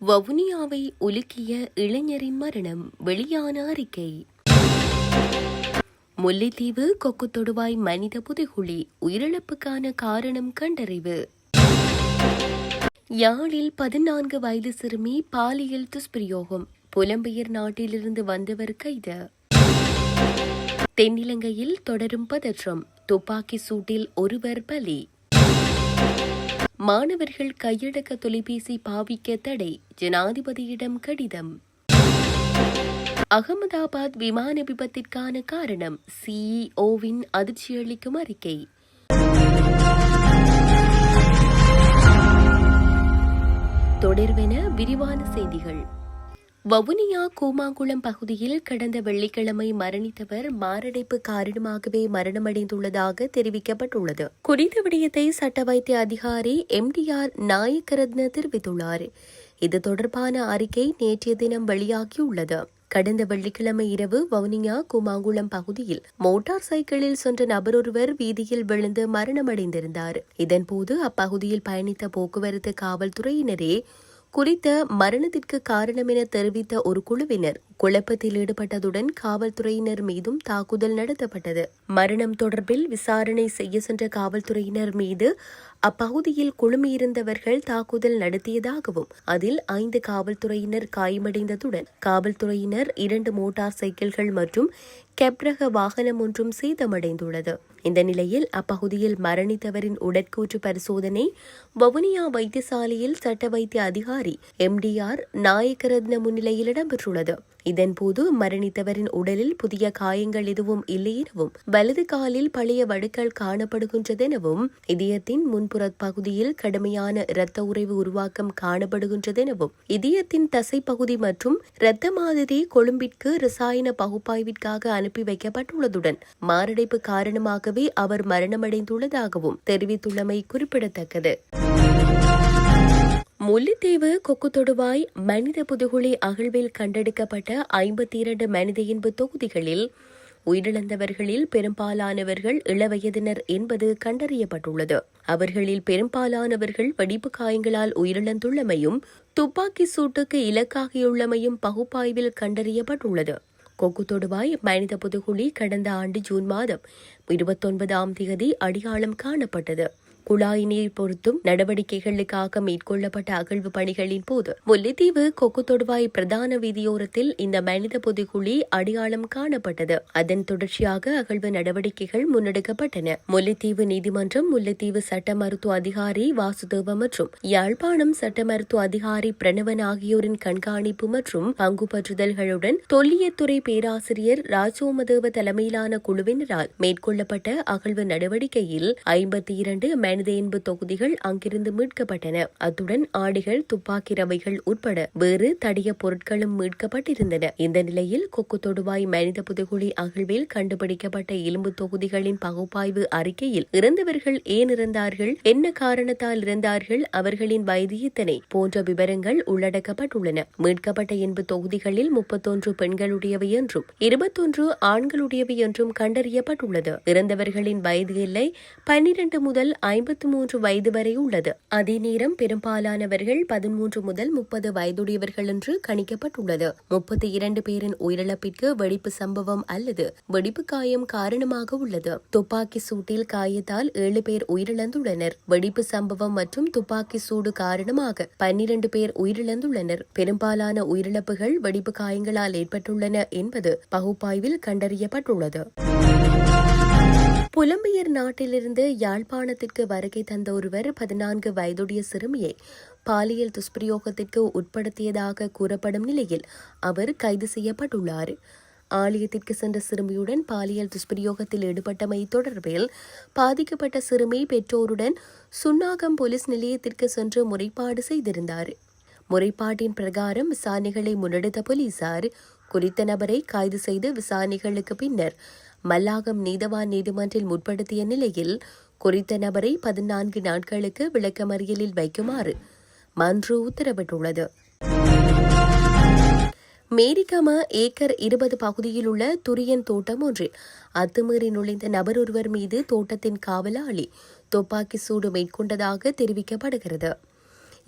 வவுனியாவை உலுக்கிய இளைஞரின் மரணம் வெளியான அறிக்கை முல்லைத்தீவு கொக்கு தொடுவாய் மனித புதைகுழி உயிரிழப்புக்கான காரணம் கண்டறிவு. யாழில் பதினான்கு வயது சிறுமி பாலியல் துஷ்பிரயோகம் புலம்பெயர் நாட்டிலிருந்து வந்தவர் கைது. தென்னிலங்கையில் தொடரும் பதற்றம் துப்பாக்கி சூட்டில் ஒருவர் பலி. மாணவர்கள் கையடக்க தொலைபேசி பாவிக்க தடை. ஜனாதிபதியிடம் கடிதம். அகமதாபாத் விமான விபத்திற்கான காரணம். சிஇஓவின் அதிர்ச்சியளிக்கும் அறிக்கை. தொடர்வென விரிவான செய்திகள். வவுனியா கூமாங்குளம் பகுதியில் கடந்த வெள்ளிக்கிழமை மரணித்தவர் மாரடைப்பு காரணமாகவே மரணமடைந்துள்ளதாக தெரிவிக்கப்பட்டுள்ளது. குறித்த விடயத்தை சட்ட வைத்திய அதிகாரி எம். டி. ஆர். நாயக்கரத்ன தெரிவித்துள்ளார். இது தொடர்பான அறிக்கை நேற்றைய தினம் வெளியாகியுள்ளது. கடந்த வெள்ளிக்கிழமை இரவு வவுனியா குமாங்குளம் பகுதியில் மோட்டார் சைக்கிளில் சென்ற நபர் ஒருவர் வீதியில் விழுந்து மரணமடைந்திருந்தார். இதன்போது அப்பகுதியில் பயணித்த போக்குவரத்து காவல்துறையினரே குறித்த மரணத்திற்கு காரணம் என தெரிவித்த ஒரு குழுவினர் குழப்பத்தில் ஈடுபட்டதுடன் காவல்துறையினர் மீதும் தாக்குதல் நடத்தப்பட்டது. மரணம் தொடர்பில் விசாரணை செய்ய சென்ற காவல்துறையினர் மீது அப்பகுதியில் குழுமியிருந்தவர்கள் தாக்குதல் நடத்தியதாகவும் அதில் ஐந்து காவல்துறையினர் காயமடைந்ததுடன் காவல்துறையினர் இரண்டு மோட்டார் சைக்கிள்கள் மற்றும் கெப்ரக வாகனம் ஒன்றும் சேதமடைந்துள்ளது. இந்த நிலையில் அப்பகுதியில் மரணித்தவரின் உடற்கூற்று பரிசோதனை வவுனியா வைத்தியசாலையில் சட்ட வைத்திய அதிகாரி எம்டிஆர் நாயக்கரத்ன முன்னிலையில் இடம்பெற்றுள்ளது. இதன்போது மரணித்தவரின் உடலில் புதிய காயங்கள் எதுவும் இல்லை எனவும் வலது காலில் பழைய வடுக்கள் காணப்படுகின்றதெனவும் இதயத்தின் முன்புற பகுதியில் கடுமையான இரத்த உறைவு உருவாக்கம் காணப்படுகின்றதெனவும் இதயத்தின் தசைப்பகுதி மற்றும் இரத்த மாதிரி கொழும்பிற்கு ரசாயன பகுப்பாய்விற்காக அனுப்பி வைக்கப்பட்டுள்ளதுடன் மாரடைப்பு காரணமாகவே அவர் மரணமடைந்துள்ளதாகவும் தெரிவித்துள்ளமை குறிப்பிடத்தக்கது. முல்லைத்தீவு கொக்கு தொடுவாய் மனித புதுகுழி அகழ்வில் கண்டெடுக்கப்பட்ட ஐம்பத்தி இரண்டு மனித இன்பு தொகுதிகளில் உயிரிழந்தவர்களில் பெரும்பாலானவர்கள் இளவயதினர் என்பது கண்டறியப்பட்டுள்ளது. அவர்களில் பெரும்பாலானவர்கள் வெடிப்பு காயங்களால் உயிரிழந்துள்ளமையும் துப்பாக்கி சூட்டுக்கு இலக்காகியுள்ளமையும் பகுப்பாய்வில் கண்டறியப்பட்டுள்ளது. கொக்கு தொடுவாய் மனித புதுகுழி கடந்த ஆண்டு ஜூன் மாதம் இருபத்தொன்பதாம் தேதி அடையாளம் காணப்பட்டது. குழாய் நீர் பொருத்தும் நடவடிக்கைகளுக்காக மேற்கொள்ளப்பட்ட அகழ்வு பணிகளின் போது முல்லைத்தீவு கொக்கு தொடுவாய் பிரதான வீதியோரத்தில் இந்த மனித புதுகுழி அடையாளம் காணப்பட்டது. அதன் தொடர்ச்சியாக அகழ்வு நடவடிக்கைகள் முன்னெடுக்கப்பட்டன. முல்லைத்தீவு நீதிமன்றம் முல்லைத்தீவு சட்ட மருத்துவ அதிகாரி வாசுதேவ மற்றும் யாழ்ப்பாணம் சட்ட மருத்துவ அதிகாரி பிரணவன் ஆகியோரின் கண்காணிப்பு மற்றும் பங்கு பற்றுதல்களுடன் தொல்லியத்துறை பேராசிரியர் ராஜோமதேவ தலைமையிலான குழுவினரால் மேற்கொள்ளப்பட்ட அகழ்வு நடவடிக்கையில் ஐம்பத்தி இரண்டு மனித இன்பு தொகுதிகள் அங்கிருந்து மீட்கப்பட்டன. அத்துடன் ஆடைகள் துப்பாக்கி ரவைகள் உட்பட வேறு தடிய பொருட்களும் மீட்கப்பட்டிருந்தன. இந்த நிலையில் கொக்கு தொடுவாய் மனித புதுகுழி அகழ்வில் கண்டுபிடிக்கப்பட்ட எலும்பு தொகுதிகளின் பகுப்பாய்வு அறிக்கையில் இறந்தவர்கள் ஏன் இறந்தார்கள் என்ன காரணத்தால் இறந்தார்கள் அவர்களின் வயது எத்தனை போன்ற விவரங்கள் உள்ளடக்கப்பட்டுள்ளன. மீட்கப்பட்ட இன்பு தொகுதிகளில் முப்பத்தொன்று பெண்களுடையவை என்றும் இருபத்தொன்று ஆண்களுடையவை என்றும் கண்டறியப்பட்டுள்ளது. இறந்தவர்களின் வயது எல்லை பன்னிரண்டு முதல் ஐம்பத்தி ஐம்பத்தி மூன்று வயது வரை உள்ளது. அதே நேரம் பெரும்பாலானவர்கள் பதிமூன்று முதல் முப்பது வயதுடையவர்கள் என்று கணிக்கப்பட்டுள்ளது. முப்பத்தி இரண்டு பேரின் உயிரிழப்பிற்கு வெடிப்பு சம்பவம் அல்லது வெடிப்பு காயம் காரணமாக உள்ளது. துப்பாக்கி சூட்டில் காயத்தால் ஏழு பேர் உயிரிழந்துள்ளனர். வெடிப்பு சம்பவம் மற்றும் துப்பாக்கி சூடு காரணமாக பன்னிரண்டு பேர் உயிரிழந்துள்ளனர். பெரும்பாலான உயிரிழப்புகள் வெடிப்பு காயங்களால் ஏற்பட்டுள்ளன என்பது பகுப்பாய்வில் கண்டறியப்பட்டுள்ளது. புலம்பெயர் நாட்டிலிருந்து யாழ்ப்பாணத்திற்கு வருகை தந்த ஒருவர் பதினான்கு வயதுடைய சிறுமியை பாலியல் துஷ்பிரயோகத்திற்கு உட்படுத்தியதாக கூறப்படும் நிலையில் அவர் கைது செய்யப்பட்டுள்ளார். ஆலயத்திற்கு சென்ற சிறுமியுடன் பாலியல் துஷ்பிரயோகத்தில் ஈடுபட்டமை தொடர்பில் பாதிக்கப்பட்ட சிறுமி பெற்றோருடன் சுன்னாகம் போலீஸ் நிலையத்திற்கு சென்று முறைப்பாடு செய்திருந்தார். முறைப்பாட்டின் பிரகாரம் விசாரணைகளை முன்னெடுத்த போலீசார் குறித்த நபரை கைது செய்து விசாரணைகளுக்கு பின்னர் மல்லாகம் நீதவான் நீதிமன்றில் முற்படுத்திய நிலையில் குறித்த நபரை பதினான்கு நாட்களுக்கு விளக்கமறியலில் வைக்குமாறு மன்று உத்தரவிட்டுள்ளது. மேரிகம ஏக்கர் இருபது பகுதியில் உள்ள துரியன் தோட்டம் ஒன்றில் அத்துமீறி நுழைந்த நபர் ஒருவர் மீது தோட்டத்தின் காவலாளி துப்பாக்கி சூடு மேற்கொண்டதாக தெரிவிக்கப்படுகிறது.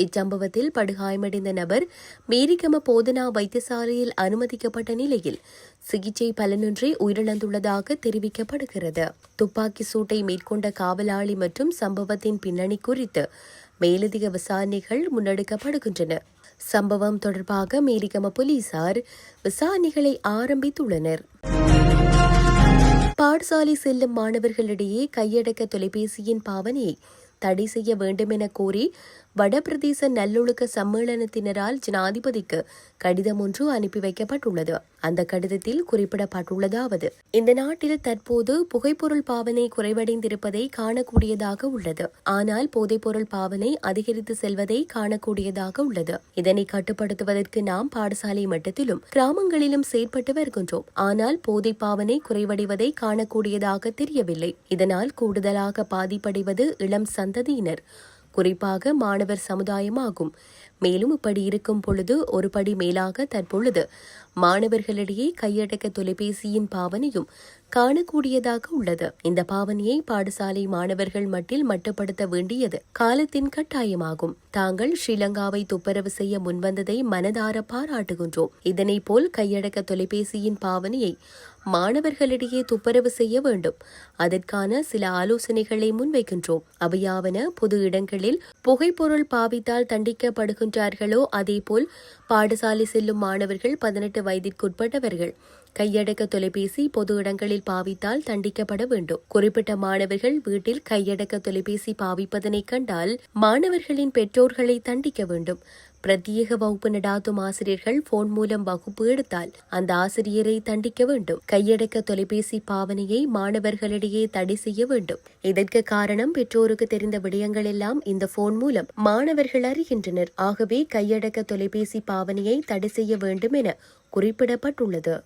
இச்சம்பவத்தில் படுகாயமடைந்த நபர் மேரிகம போதனா வைத்தியசாலையில் அனுமதிக்கப்பட்ட நிலையில் சிகிச்சை பலனின்றி உயிரிழந்துள்ளதாக தெரிவிக்கப்படுகிறது. துப்பாக்கி சூட்டை மேற்கொண்ட காவலாளி மற்றும் சம்பவத்தின் பின்னணி குறித்து மேலதிக விசாரணைகள் முன்னெடுக்கப்படுகின்றன. சம்பவம் தொடர்பாக மேரிகம போலீசார் விசாரணைகளை ஆரம்பித்துள்ளனர். பாடசாலை செல்லும் மாணவர்களிடையே கையடக்க தொலைபேசியின் பாவனையை தடை செய்ய வேண்டும் என கோரி வடபிரதேச நல்லொழுக்க சம்மேளனத்தினரால் ஜனாதிபதிக்கு கடிதம் ஒன்று அனுப்பி வைக்கப்பட்டுள்ளது. அந்த கடிதத்தில் குறிப்பிடப்பட்டுள்ளதாவது இந்த நாட்டில் தற்போது புகைப்பொருள் பாவனை குறைவடைந்திருப்பதை காணக்கூடியதாக உள்ளது. ஆனால் போதைப்பொருள் பாவனை அதிகரித்து செல்வதை காணக்கூடியதாக உள்ளது. இதனை கட்டுப்படுத்துவதற்கு நாம் பாடசாலை மட்டத்திலும் கிராமங்களிலும் செயற்பட்டு வருகின்றோம். ஆனால் போதை பாவனை குறைவடைவதை காணக்கூடியதாக தெரியவில்லை. இதனால் கூடுதலாக பாதிப்படைவது இளம் சந்ததியினர். குறிப்பாக மாணவர் சமுதாயமாகும். மேலும் இப்படி இருக்கும் பொழுது ஒரு படி மேலாக தற்பொழுது மாணவர்களிடையே கையடக்க தொலைபேசியின் பாவனையும் காணக்கூடியதாக உள்ளது. இந்த பாவனையை பாடசாலை மாணவர்கள் மட்டில் மட்டுப்படுத்த வேண்டியது காலத்தின் கட்டாயமாகும். தாங்கள் ஸ்ரீலங்காவை துப்பரவு செய்ய முன்வந்ததை மனதார பாராட்டுகின்றோம். இதனை போல் கையடக்க தொலைபேசியின் பாவனையை மாணவர்களிடையே துப்பரவு செய்ய வேண்டும். அதற்கான சில ஆலோசனைகளை முன்வைக்கின்றோம். அவையாவன பொது இடங்களில் புகைப்பொருள் பாவித்தால் தண்டிக்கப்படுகின்றார்களோ அதேபோல் பாடசாலை செல்லும் மாணவர்கள் பதினெட்டு வயதிற்குட்பட்டவர்கள். கையடக்க தொலைபேசி பொது இடங்களில் பாவித்தால் தண்டிக்கப்பட வேண்டும். குறிப்பிட்ட மாணவர்கள் வீட்டில் கையடக்க தொலைபேசி பாவிப்பதனை கண்டால் மாணவர்களின் பெற்றோர்களை தண்டிக்க வேண்டும். பிரத்யேக வகுப்பு நடாத்தும் ஆசிரியர்கள் போன் மூலம் வகுப்பு எடுத்தால் அந்த ஆசிரியரை தண்டிக்க வேண்டும். கையடக்க தொலைபேசி பாவனையை மாணவர்களிடையே தடை செய்ய வேண்டும். இதற்கு காரணம் பெற்றோருக்கு தெரிந்த விடயங்கள் எல்லாம் இந்த போன் மூலம் மாணவர்கள் அறிகின்றனர். ஆகவே கையடக்க தொலைபேசி பாவனையை தடை செய்ய வேண்டும் என குறிப்பிடப்பட்டுள்ளது.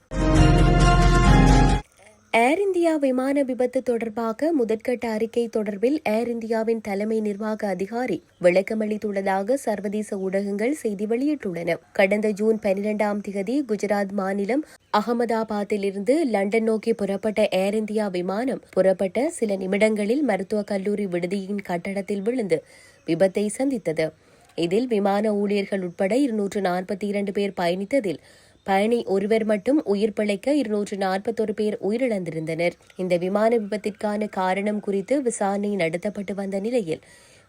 ஏர் இந்தியா விமான விபத்து தொடர்பாக முதற்கட்ட அறிக்கை தொடர்பில் ஏர் இந்தியாவின் தலைமை நிர்வாக அதிகாரி விளக்கமளித்துள்ளதாக சர்வதேச ஊடகங்கள் செய்தி வெளியிட்டுள்ளன. கடந்த ஜூன் பனிரெண்டாம் தேதி குஜராத் மாநிலம் அகமதாபாத்திலிருந்து லண்டன் நோக்கி புறப்பட்ட ஏர் இந்தியா விமானம் புறப்பட்ட சில நிமிடங்களில் மருத்துவக் கல்லூரி விடுதியின் கட்டடத்தில் விழுந்து விபத்தை சந்தித்தது. இதில் விமான ஊழியர்கள் உட்பட இருநூற்று நாற்பத்தி இரண்டு பேர் பயணித்ததில் பயணி ஒருவர் மட்டும் உயிர் பிழைக்க இருநூற்று நாற்பத்தொரு பேர் உயிரிழந்திருந்தனர். இந்த விமான விபத்திற்கான காரணம் குறித்து விசாரணை நடத்தப்பட்டு வந்த நிலையில்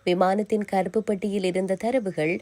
விமானத்தின் கருப்பு பட்டியில் இருந்த தரவுகள்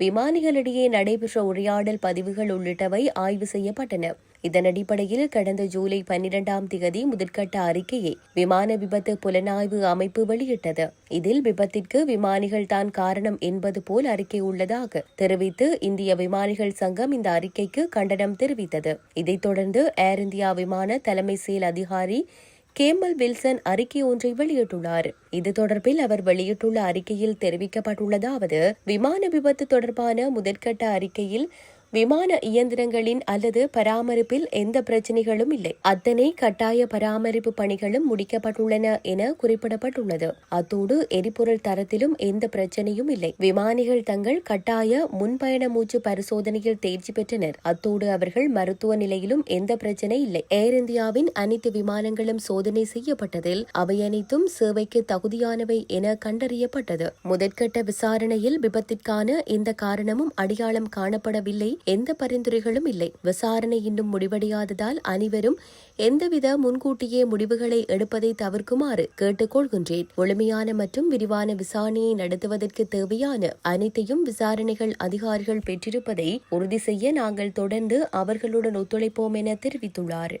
விமானிகளிடையே நடைபெற்ற உரையாடல் பதிவுகள் உள்ளிட்டவை ஆய்வு செய்யப்பட்டன. இதன் அடிப்படையில் கடந்த ஜூலை பன்னிரெண்டாம் தேதி முதற்கட்ட அறிக்கையை விமான விபத்து புலனாய்வு அமைப்பு வெளியிட்டது. இதில் விபத்திற்கு விமானிகள் தான் காரணம் என்பது போல் அறிக்கை உள்ளதாக தெரிவித்து இந்திய விமானிகள் சங்கம் இந்த அறிக்கைக்கு கண்டனம் தெரிவித்தது. இதைத் தொடர்ந்து ஏர் இந்தியா விமான தலைமை செயல் அதிகாரி கேமல் வில்சன் அறிக்கை ஒன்றை வெளியிட்டுள்ளார். இது தொடர்பில் அவர் வெளியிட்டுள்ள அறிக்கையில் தெரிவிக்கப்பட்டுள்ளதாவது விமான விபத்து தொடர்பான முதற்கட்ட அறிக்கையில் விமான இயந்திரங்களின் அல்லது பராமரிப்பில் எந்த பிரச்சனைகளும் இல்லை. அத்தனை கட்டாய பராமரிப்பு பணிகளும் முடிக்கப்பட்டுள்ளன என குறிப்பிடப்பட்டுள்ளது. அத்தோடு எரிபொருள் தரத்திலும் எந்த பிரச்சனையும் இல்லை. விமானிகள் தங்கள் கட்டாய முன்பயண மூச்சு பரிசோதனையில் தேர்ச்சி பெற்றனர். அத்தோடு அவர்கள் மருத்துவ நிலையிலும் எந்த பிரச்சனை இல்லை. ஏர் இந்தியாவின் அனைத்து விமானங்களும் சோதனை செய்யப்பட்டதில் அவை அனைத்தும் சேவைக்கு தகுதியானவை என கண்டறியப்பட்டது. முதற்கட்ட விசாரணையில் விபத்திற்கான எந்த காரணமும் அடையாளம் காணப்படவில்லை எந்த பரிந்துரைகளும் இல்லை. விசாரணை இன்னும் முடிவடையாததால் அனைவரும் எந்தவித முன்கூட்டியே முடிவுகளை எடுப்பதை தவிர்க்குமாறு கேட்டுக்கொள்கின்றேன். முழுமையான மற்றும் விரிவான விசாரணையை நடத்துவதற்கு தேவையான அனைத்தையும் விசாரணைகள் அதிகாரிகள் பெற்றிருப்பதை உறுதி செய்ய நாங்கள் தொடர்ந்து அவர்களுடன் ஒத்துழைப்போம் என தெரிவித்துள்ளார்.